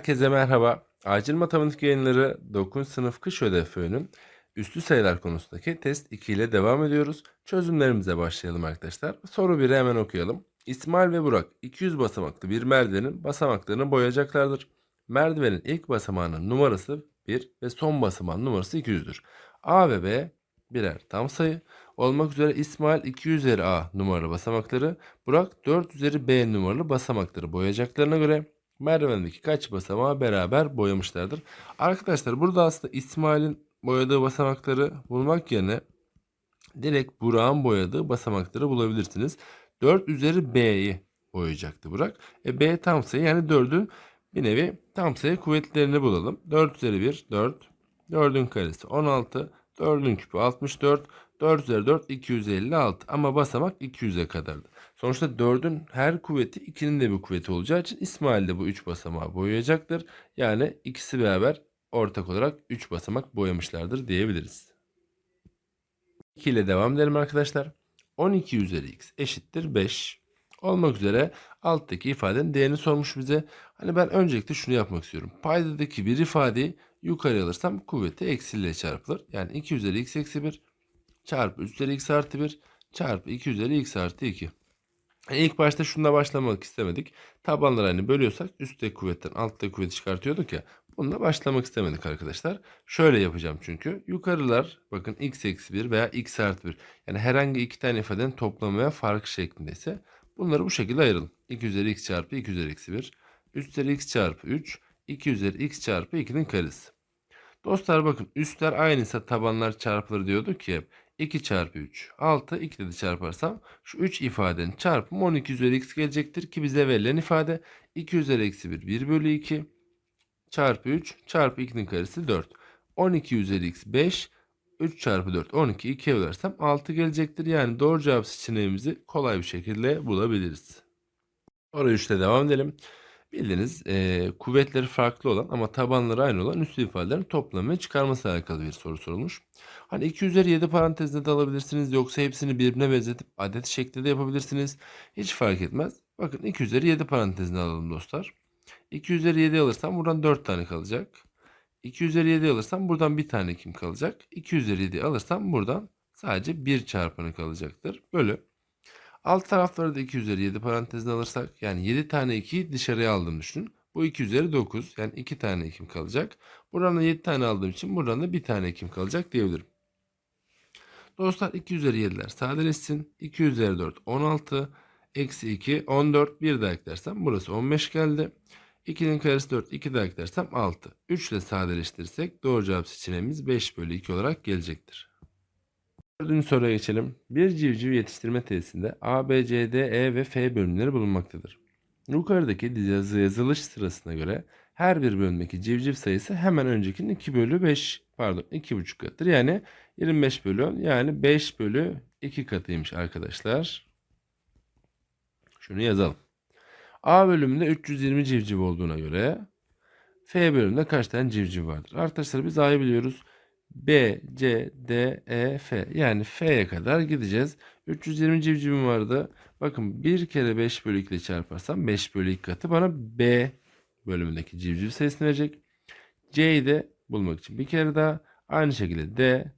Herkese merhaba. Acil Matematik Yayınları 9. sınıf kış ödev öğünün üstü sayılar konusundaki test 2 ile devam ediyoruz. Çözümlerimize başlayalım arkadaşlar. Soru 1'i hemen okuyalım. İsmail ve Burak 200 basamaklı bir merdivenin basamaklarını boyayacaklardır. Merdivenin ilk basamağının numarası 1 ve son basamağın numarası 200'dür. A ve B birer tam sayı olmak üzere İsmail 2 üzeri A numaralı basamakları, Burak 4 üzeri B numaralı basamakları boyayacaklarına göre merdivendeki kaç basamağı beraber boyamışlardır. Arkadaşlar burada aslında İsmail'in boyadığı basamakları bulmak yerine direkt Burak'ın boyadığı basamakları bulabilirsiniz. 4 üzeri B'yi boyayacaktı Burak. E, B tam sayı yani 4'ün bir nevi tam sayı kuvvetlerini bulalım. 4 üzeri 1 4. 4'ün karesi 16. 4'ün küpü 64. 4 üzeri 4 256 ama basamak 200'e kadardı. Sonuçta 4'ün her kuvveti 2'nin de bir kuvveti olacağı için İsmail de bu 3 basamağı boyayacaktır. Yani ikisi beraber ortak olarak 3 basamak boyamışlardır diyebiliriz. 2 ile devam edelim arkadaşlar. 12 üzeri x eşittir 5 olmak üzere alttaki ifadenin değerini sormuş bize. Hani ben öncelikle şunu yapmak istiyorum. Paydadaki bir ifadeyi yukarı alırsam kuvveti eksiyle çarpılır. Yani 2 üzeri x eksi 1 çarpı 3 üzeri x artı 1 çarpı 2 üzeri x artı 2. İlk başta şununla başlamak istemedik. Tabanları hani bölüyorsak üstteki kuvvetten alttaki kuvveti çıkartıyorduk ya. Bununla başlamak istemedik arkadaşlar. Şöyle yapacağım çünkü. Yukarılar bakın x eksi 1 veya x artı 1. Yani herhangi iki tane ifadenin toplamı veya farkı şeklindeyse bunları bu şekilde ayıralım. 2 üzeri x çarpı 2 üzeri eksi 1. 3 üzeri x çarpı 3. 2 üzeri x çarpı 2'nin karesi. Dostlar bakın üstler aynıysa tabanlar çarpılır diyorduk ki. 2 çarpı 3. 6. 2 de çarparsam şu 3 ifadenin çarpımı 12 üzeri x gelecektir ki bize verilen ifade 2 üzeri eksi 1 1 bölü 2 çarpı 3 çarpı 2'nin karesi 4. 12 üzeri x 5 3 çarpı 4 12 2'ye bölersem 6 gelecektir. Yani doğru cevap seçeneğimizi kolay bir şekilde bulabiliriz. Oraya 3'te devam edelim. Bildiğiniz e, kuvvetleri farklı olan ama tabanları aynı olan üstü ifadelerin toplamı ve çıkarması alakalı bir soru sorulmuş. Hani 2 üzeri 7 parantezinde de alabilirsiniz yoksa hepsini birbirine benzetip adet şeklinde de yapabilirsiniz. Hiç fark etmez. Bakın 2 üzeri 7 parantezine alalım dostlar. 2 üzeri 7 alırsam buradan 4 tane kalacak. 2 üzeri 7 alırsam buradan bir tane kim kalacak? 2 üzeri 7 alırsam buradan sadece 1 çarpanı kalacaktır. Bölü. Alt tarafları da 2 üzeri 7 parantezine alırsak yani 7 tane 2'yi dışarıya aldığını düşünün. Bu 2 üzeri 9 yani 2 tane ekim kalacak. Buradan da 7 tane aldığım için buradan da 1 tane ekim kalacak diyebilirim. Dostlar 2 üzeri 7'ler sadeleşsin. 2 üzeri 4 16. Eksi 2 14. Bir daha eklersem burası 15 geldi. 2'nin karesi 4. 2 daha eklersem 6. 3 ile sadeleştirirsek doğru cevap seçeneğimiz 5 bölü 2 olarak gelecektir. Dördüncü soruya geçelim. Bir civciv yetiştirme tesisinde A, B, C, D, E ve F bölümleri bulunmaktadır. Yukarıdaki yazı yazılış sırasına göre her bir bölümdeki civciv sayısı hemen öncekinin 2 bölü 5 pardon 2,5 katıdır. Yani 25 bölü 10 yani 5 bölü 2 katıymış arkadaşlar. Şunu yazalım. A bölümünde 320 civciv olduğuna göre F bölümünde kaç tane civciv vardır? Arkadaşlar biz A'yı biliyoruz. B, C, D, E, F. Yani F'ye kadar gideceğiz. 320 civcivim vardı. Bakın bir kere 5 bölü 2 ile çarparsam 5 bölü 2 katı bana B bölümündeki civciv sayısını verecek. C'yi de bulmak için bir kere daha aynı şekilde D,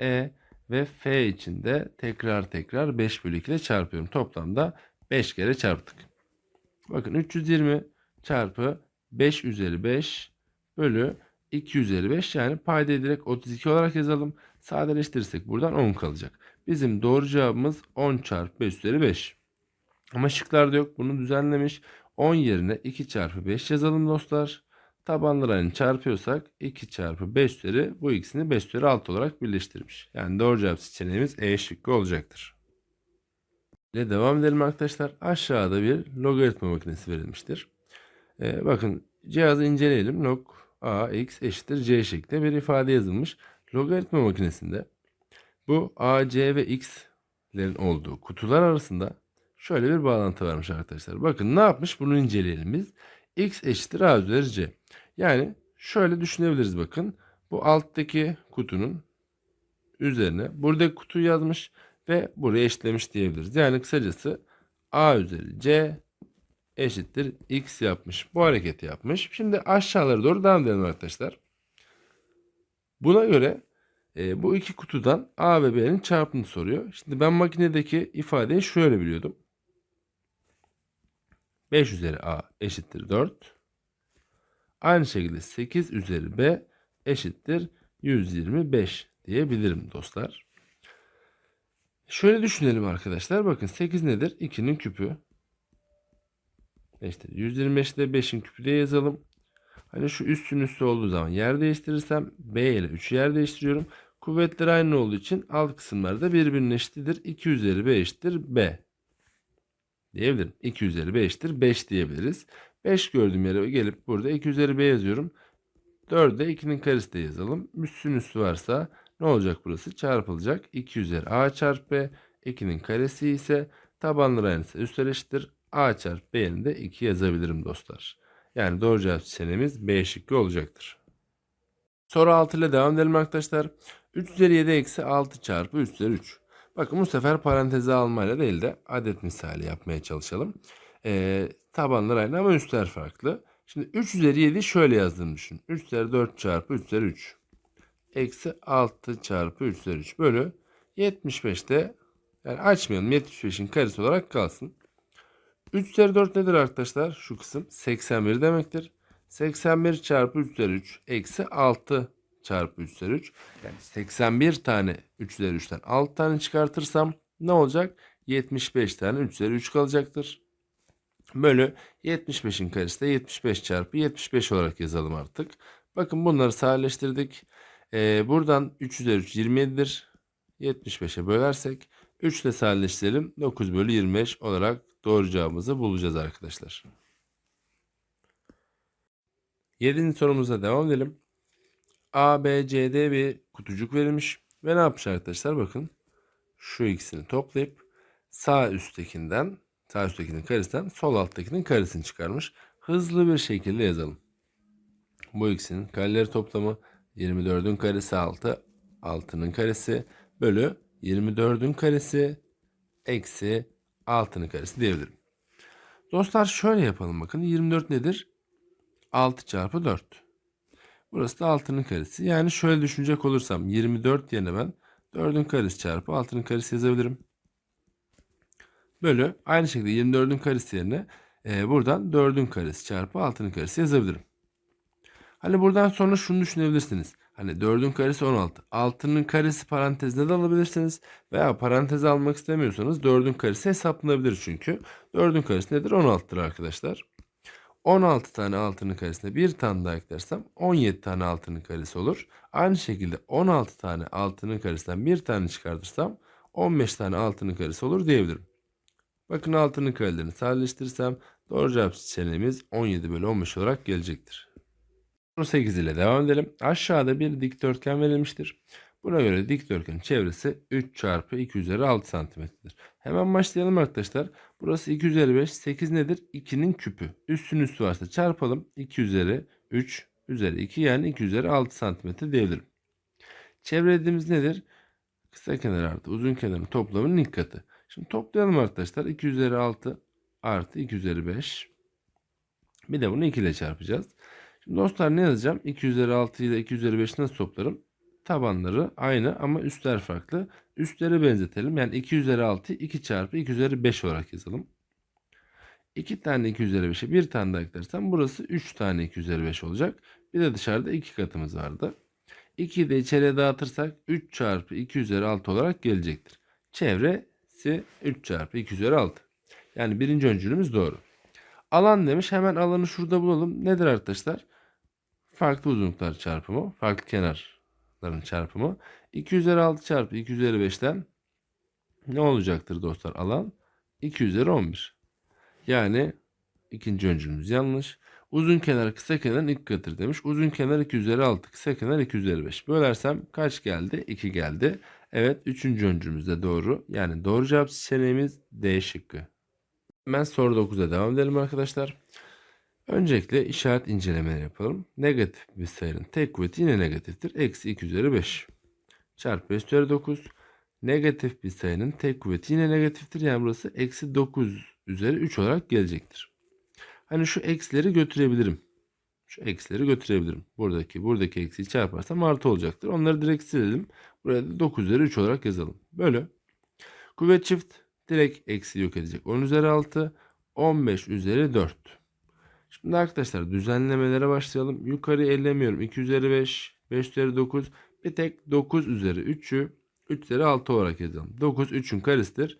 E ve F için de tekrar tekrar 5 bölü 2 ile çarpıyorum. Toplamda 5 kere çarptık. Bakın 320 çarpı 5 üzeri 5 bölü 2 üzeri 5 yani paydayı direkt 32 olarak yazalım. Sadeleştirirsek buradan 10 kalacak. Bizim doğru cevabımız 10 çarpı 5 üzeri 5. Ama şıklarda yok. Bunu düzenlemiş. 10 yerine 2 çarpı 5 yazalım dostlar. Tabanlarını çarpıyorsak 2 çarpı 5 üzeri bu ikisini 5 üzeri 6 olarak birleştirmiş. Yani doğru cevap seçeneğimiz E şıkkı olacaktır. Ile devam edelim arkadaşlar. Aşağıda bir logaritma makinesi verilmiştir. Ee, bakın cihazı inceleyelim. Log a x eşittir c şeklinde bir ifade yazılmış. Logaritma makinesinde bu a, c ve x'lerin olduğu kutular arasında şöyle bir bağlantı varmış arkadaşlar. Bakın ne yapmış bunu inceleyelim biz. x eşittir a üzeri c. Yani şöyle düşünebiliriz bakın. Bu alttaki kutunun üzerine buradaki kutuyu yazmış ve buraya eşitlemiş diyebiliriz. Yani kısacası a üzeri c eşittir x yapmış. Bu hareketi yapmış. Şimdi aşağılara doğru devam edelim arkadaşlar. Buna göre e, bu iki kutudan A ve B'nin çarpımını soruyor. Şimdi ben makinedeki ifadeyi şöyle biliyordum. 5 üzeri A eşittir 4. Aynı şekilde 8 üzeri B eşittir 125 diyebilirim dostlar. Şöyle düşünelim arkadaşlar. Bakın 8 nedir? 2'nin küpü. İşte 125'i de 5'in küpü diye yazalım. Hani şu üstün üstü olduğu zaman yer değiştirirsem B ile 3'ü yer değiştiriyorum. Kuvvetler aynı olduğu için alt kısımlar da birbirine eşittir. 2 üzeri B eşittir B. Diyebilirim. 2 üzeri B eşittir 5 diyebiliriz. 5 gördüğüm yere gelip burada 2 üzeri B yazıyorum. 4'e 2'nin karesi de yazalım. Üstün üstü varsa ne olacak burası? Çarpılacak. 2 üzeri A çarpı B. 2'nin karesi ise tabanları aynısı üstler eşittir. A çarpı B'nin de 2 yazabilirim dostlar. Yani doğru cevap seçeneğimiz B şıkkı olacaktır. Soru 6 ile devam edelim arkadaşlar. 3 üzeri 7 eksi 6 çarpı 3 üzeri 3. Bakın bu sefer paranteze almayla değil de adet misali yapmaya çalışalım. Ee, tabanlar aynı ama üstler farklı. Şimdi 3 üzeri 7 şöyle yazdığımı düşün. 3 üzeri 4 çarpı 3 üzeri 3. Eksi 6 çarpı 3 üzeri 3 bölü 75'te yani açmayalım 75'in karesi olarak kalsın. 3 üzeri 4 nedir arkadaşlar? Şu kısım 81 demektir. 81 çarpı 3 üzeri 3 eksi 6 çarpı 3 üzeri 3. Yani 81 tane 3 üzeri 3'ten 6 tane çıkartırsam ne olacak? 75 tane 3 üzeri 3 kalacaktır. Bölü 75'in karesi de 75 çarpı 75 olarak yazalım artık. Bakın bunları sadeleştirdik. Ee, buradan 3 üzeri 3 27'dir. 75'e bölersek 3 ile sadeleştirelim. 9 bölü 25 olarak doğru cevabımızı bulacağız arkadaşlar. 7. sorumuza devam edelim. A, B, C, D bir kutucuk verilmiş. Ve ne yapmış arkadaşlar? Bakın şu ikisini toplayıp sağ üsttekinden sağ üsttekinin karesinden sol alttakinin karesini çıkarmış. Hızlı bir şekilde yazalım. Bu ikisinin kareleri toplamı 24'ün karesi 6, 6'nın karesi bölü 24'ün karesi eksi 6'nın karesi diyebilirim. Dostlar şöyle yapalım bakın. 24 nedir? 6 çarpı 4. Burası da 6'nın karesi. Yani şöyle düşünecek olursam 24 yerine ben 4'ün karesi çarpı 6'nın karesi yazabilirim. Bölü aynı şekilde 24'ün karesi yerine e, buradan 4'ün karesi çarpı 6'nın karesi yazabilirim. Hani buradan sonra şunu düşünebilirsiniz. Hani 4'ün karesi 16. 6'nın karesi parantezine de alabilirsiniz. Veya paranteze almak istemiyorsanız 4'ün karesi hesaplanabilir çünkü. 4'ün karesi nedir? 16'tır arkadaşlar. 16 tane 6'nın karesine bir tane daha eklersem 17 tane 6'nın karesi olur. Aynı şekilde 16 tane 6'nın karesinden bir tane çıkartırsam 15 tane 6'nın karesi olur diyebilirim. Bakın 6'nın karelerini sadeleştirirsem doğru cevap seçeneğimiz 17 bölü 15 olarak gelecektir. Soru 8 ile devam edelim. Aşağıda bir dikdörtgen verilmiştir. Buna göre dikdörtgenin çevresi 3 çarpı 2 üzeri 6 santimetredir. Hemen başlayalım arkadaşlar. Burası 2 üzeri 5. 8 nedir? 2'nin küpü. Üstün üstü varsa çarpalım. 2 üzeri 3 üzeri 2 yani 2 üzeri 6 santimetre diyebilirim. Çevrelediğimiz nedir? Kısa kenar artı uzun kenarın toplamının ilk katı. Şimdi toplayalım arkadaşlar. 2 üzeri 6 artı 2 üzeri 5. Bir de bunu 2 ile çarpacağız. Şimdi dostlar ne yazacağım? 2 üzeri 6 ile 2 üzeri 5'i nasıl toplarım? Tabanları aynı ama üstler farklı. Üstleri benzetelim. Yani 2 üzeri 6 2 çarpı 2 üzeri 5 olarak yazalım. 2 tane 2 üzeri 5'e bir tane daha eklersem burası 3 tane 2 üzeri 5 olacak. Bir de dışarıda 2 katımız vardı. 2'yi de içeriye dağıtırsak 3 çarpı 2 üzeri 6 olarak gelecektir. Çevresi 3 çarpı 2 üzeri 6. Yani birinci öncülümüz doğru. Alan demiş. Hemen alanı şurada bulalım. Nedir arkadaşlar? Farklı uzunluklar çarpımı. Farklı kenarların çarpımı. 2 üzeri 6 çarpı 2 üzeri 5'ten ne olacaktır dostlar alan? 2 üzeri 11. Yani ikinci öncülümüz yanlış. Uzun kenar kısa kenarın ilk katıdır demiş. Uzun kenar 2 üzeri 6, kısa kenar 2 üzeri 5. Bölersem kaç geldi? 2 geldi. Evet üçüncü öncülümüz de doğru. Yani doğru cevap seçeneğimiz D şıkkı. Hemen soru 9'a devam edelim arkadaşlar. Öncelikle işaret incelemeleri yapalım. Negatif bir sayının tek kuvveti yine negatiftir. Eksi 2 üzeri 5 çarpı 5 üzeri 9. Negatif bir sayının tek kuvveti yine negatiftir. Yani burası eksi 9 üzeri 3 olarak gelecektir. Hani şu eksileri götürebilirim. Şu eksileri götürebilirim. Buradaki buradaki eksiyi çarparsam artı olacaktır. Onları direkt silelim. Buraya da 9 üzeri 3 olarak yazalım. Bölü. Kuvvet çift direkt eksi yok edecek. 10 üzeri 6. 15 üzeri 4. Şimdi arkadaşlar düzenlemelere başlayalım. Yukarı ellemiyorum. 2 üzeri 5. 5 üzeri 9. Bir tek 9 üzeri 3'ü 3 üzeri 6 olarak yazalım. 9 3'ün karesidir.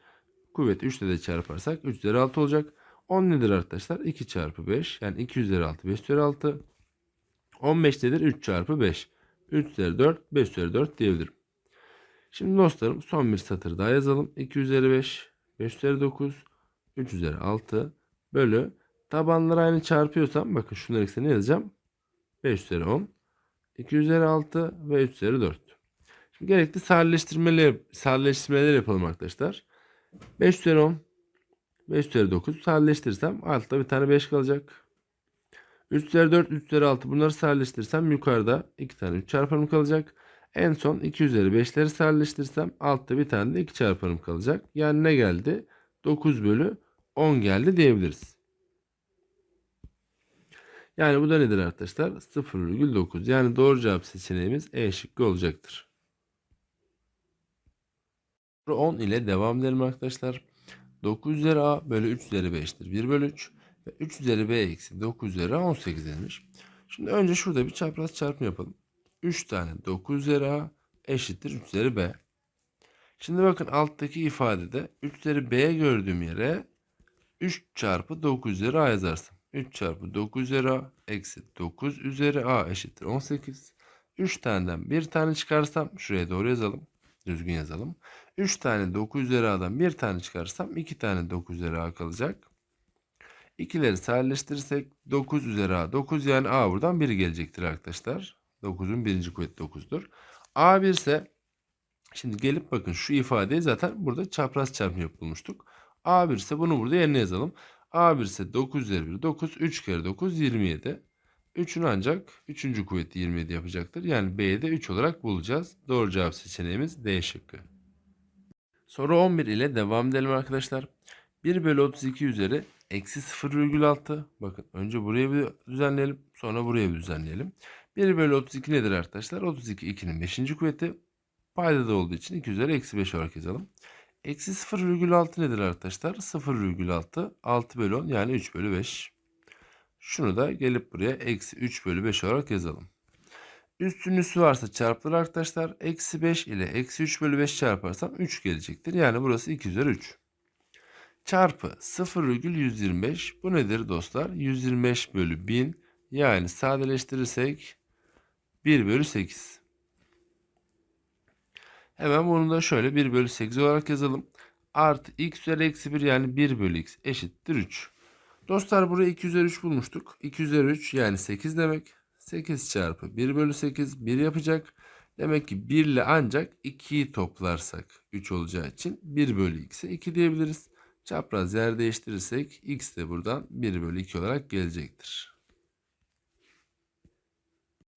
Kuvveti 3 ile de çarparsak 3 üzeri 6 olacak. 10 nedir arkadaşlar? 2 çarpı 5. Yani 2 üzeri 6 5 üzeri 6. 15 nedir? 3 çarpı 5. 3 üzeri 4 5 üzeri 4 diyebilirim. Şimdi dostlarım son bir satır daha yazalım. 2 üzeri 5 5 üzeri 9 3 üzeri 6 bölü tabanları aynı çarpıyorsam bakın şunları ekseni yazacağım. 5 üzeri 10 2 üzeri 6 ve 3 üzeri 4. Şimdi gerekli sadeleştirmeler yapalım arkadaşlar. 5 üzeri 10 5 üzeri 9 sadeleştirirsem altta bir tane 5 kalacak. 3 üzeri 4 3 üzeri 6 bunları sadeleştirirsem yukarıda 2 tane 3 çarpanım kalacak. En son 2 üzeri 5'leri sadeleştirirsem altta bir tane de 2 çarpanım kalacak. Yani ne geldi? 9 bölü 10 geldi diyebiliriz. Yani bu da nedir arkadaşlar? 0,9. Yani doğru cevap seçeneğimiz E şıkkı olacaktır. Soru 10 ile devam edelim arkadaşlar. 9 üzeri A bölü 3 üzeri 5'tir. 1 bölü 3 ve 3 üzeri B eksi 9 üzeri A 18 denilmiş. Şimdi önce şurada bir çapraz çarpım yapalım. 3 tane 9 üzeri A eşittir 3 üzeri B. Şimdi bakın alttaki ifadede 3 üzeri B gördüğüm yere 3 çarpı 9 üzeri A yazarsın. 3 çarpı 9 üzeri A eksi 9 üzeri A eşittir 18. 3 taneden bir tane çıkarsam şuraya doğru yazalım. Düzgün yazalım. 3 tane 9 üzeri A'dan bir tane çıkarsam 2 tane 9 üzeri A kalacak. İkileri sadeleştirirsek 9 üzeri A 9 yani A buradan 1 gelecektir arkadaşlar. 9'un birinci kuvveti 9'dur. A 1 ise şimdi gelip bakın şu ifadeyi zaten burada çapraz çarpım yapılmıştık. A 1 ise bunu burada yerine yazalım. A 1 ise 9 üzeri 1 9 3 kere 9 27. 3'ün ancak 3. kuvveti 27 yapacaktır. Yani B'yi de 3 olarak bulacağız. Doğru cevap seçeneğimiz D şıkkı. Soru 11 ile devam edelim arkadaşlar. 1 bölü 32 üzeri eksi 0,6. Bakın önce buraya bir düzenleyelim. Sonra buraya bir düzenleyelim. 1 bölü 32 nedir arkadaşlar? 32 2'nin 5. kuvveti. Payda da olduğu için 2 üzeri eksi 5 olarak yazalım. Eksi 0,6 nedir arkadaşlar? 0,6 6 bölü 10 yani 3 bölü 5. Şunu da gelip buraya eksi 3 bölü 5 olarak yazalım. Üstün üssü varsa çarpılır arkadaşlar. Eksi 5 ile eksi 3 bölü 5 çarparsam 3 gelecektir. Yani burası 2 üzeri 3. Çarpı 0,125. Bu nedir dostlar? 125 bölü 1000. Yani sadeleştirirsek 1 bölü 8. Hemen bunu da şöyle 1 bölü 8 olarak yazalım. Artı x üzeri eksi 1 yani 1 bölü x eşittir 3. Dostlar buraya 2 üzeri 3 bulmuştuk. 2 üzeri 3 yani 8 demek. 8 çarpı 1 bölü 8 1 yapacak. Demek ki 1 ile ancak 2'yi toplarsak 3 olacağı için 1 bölü x'e 2 diyebiliriz. Çapraz yer değiştirirsek x de buradan 1 bölü 2 olarak gelecektir.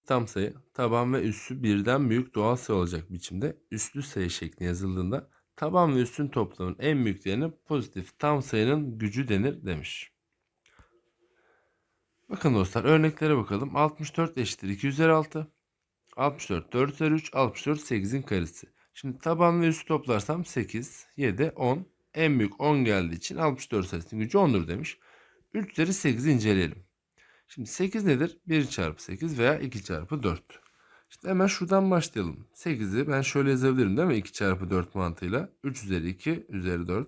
Tam sayı taban ve üssü birden büyük doğal sayı olacak biçimde üslü sayı şeklinde yazıldığında taban ve üssün toplamının en büyüklerine pozitif tam sayının gücü denir demiş. Bakın dostlar örneklere bakalım. 64 eşittir 2 üzeri 6. 64 4 üzeri 3. 64 8'in karesi. Şimdi taban ve üstü toplarsam 8, 7, 10. En büyük 10 geldiği için 64 sayısının gücü 10'dur demiş. 3 üzeri 8'i inceleyelim. Şimdi 8 nedir? 1 çarpı 8 veya 2 çarpı 4. Şimdi hemen şuradan başlayalım. 8'i ben şöyle yazabilirim değil mi? 2 çarpı 4 mantığıyla. 3 üzeri 2 üzeri 4.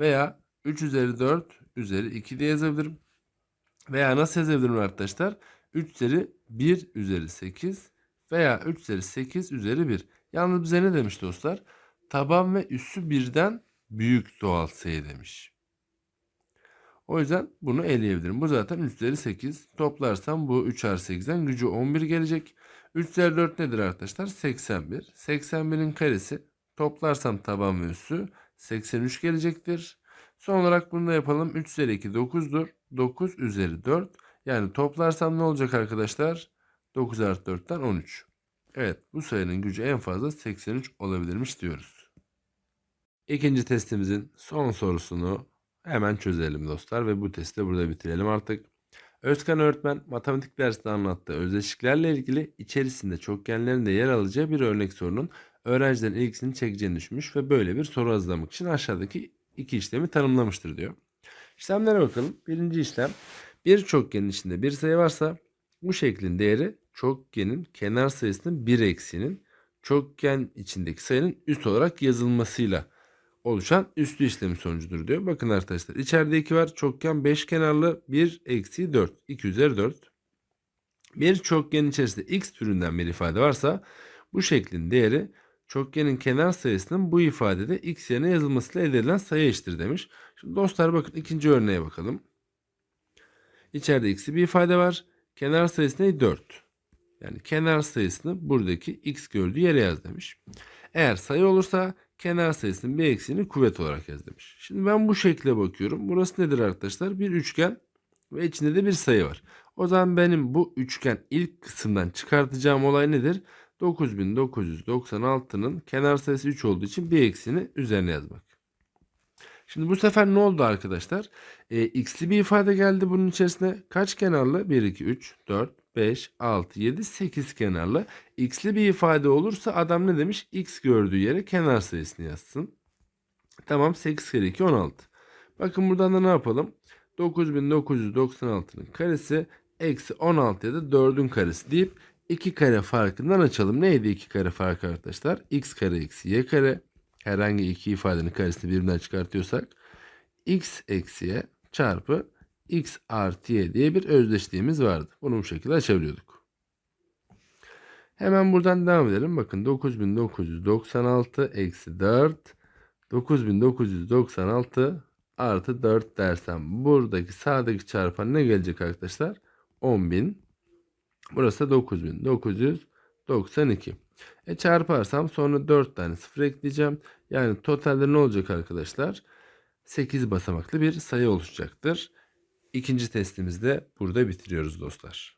Veya 3 üzeri 4 üzeri 2 diye yazabilirim. Veya nasıl yazabilirim arkadaşlar? 3 üzeri 1 üzeri 8 veya 3 üzeri 8 üzeri 1. Yalnız bize ne demiş dostlar? Taban ve üssü birden büyük doğal sayı demiş. O yüzden bunu eleyebilirim. Bu zaten 3 üzeri 8. Toplarsam bu 3 artı 8'den gücü 11 gelecek. 3 üzeri 4 nedir arkadaşlar? 81. 81'in karesi toplarsam taban ve üssü 83 gelecektir. Son olarak bunu da yapalım. 3 üzeri 2 9'dur. 9 üzeri 4. Yani toplarsam ne olacak arkadaşlar? 9 artı 4'ten 13. Evet bu sayının gücü en fazla 83 olabilirmiş diyoruz. İkinci testimizin son sorusunu Hemen çözelim dostlar ve bu testi de burada bitirelim artık. Özkan öğretmen matematik dersinde anlattığı özdeşliklerle ilgili içerisinde çokgenlerin de yer alacağı bir örnek sorunun öğrencilerin ilgisini çekeceğini düşünmüş ve böyle bir soru hazırlamak için aşağıdaki iki işlemi tanımlamıştır diyor. İşlemlere bakalım. Birinci işlem bir çokgenin içinde bir sayı varsa bu şeklin değeri çokgenin kenar sayısının bir eksiğinin çokgen içindeki sayının üst olarak yazılmasıyla oluşan üslü işlemi sonucudur diyor. Bakın arkadaşlar içeride 2 var. Çokgen 5 kenarlı 1 eksi 4. 2 üzeri 4. Bir çokgenin içerisinde x türünden bir ifade varsa bu şeklin değeri çokgenin kenar sayısının bu ifadede x yerine yazılmasıyla elde edilen sayı eşittir demiş. Şimdi dostlar bakın ikinci örneğe bakalım. İçeride x'li bir ifade var. Kenar sayısı ne? 4. Yani kenar sayısını buradaki x gördüğü yere yaz demiş. Eğer sayı olursa kenar sayısının bir eksiğini kuvvet olarak yaz demiş. Şimdi ben bu şekle bakıyorum. Burası nedir arkadaşlar? Bir üçgen ve içinde de bir sayı var. O zaman benim bu üçgen ilk kısımdan çıkartacağım olay nedir? 9996'nın kenar sayısı 3 olduğu için bir eksiğini üzerine yazmak. Şimdi bu sefer ne oldu arkadaşlar? E, x'li bir ifade geldi bunun içerisine. Kaç kenarlı? 1, 2, 3, 4, 5, 6, 7, 8 kenarlı. X'li bir ifade olursa adam ne demiş? X gördüğü yere kenar sayısını yazsın. Tamam 8 kere 2 16. Bakın buradan da ne yapalım? 9996'nın karesi eksi 16 ya da 4'ün karesi deyip 2 kare farkından açalım. Neydi 2 kare farkı arkadaşlar? x kare eksi y kare. Herhangi iki ifadenin karesini birbirinden çıkartıyorsak x eksi y çarpı x artı y diye bir özdeşliğimiz vardı. Bunu bu şekilde açabiliyorduk. Hemen buradan devam edelim. Bakın 9996 eksi 4 9996 artı 4 dersem buradaki sağdaki çarpan ne gelecek arkadaşlar? 10.000 Burası da 9992. E çarparsam sonra 4 tane sıfır ekleyeceğim. Yani totalde ne olacak arkadaşlar? 8 basamaklı bir sayı oluşacaktır. İkinci testimizi de burada bitiriyoruz dostlar.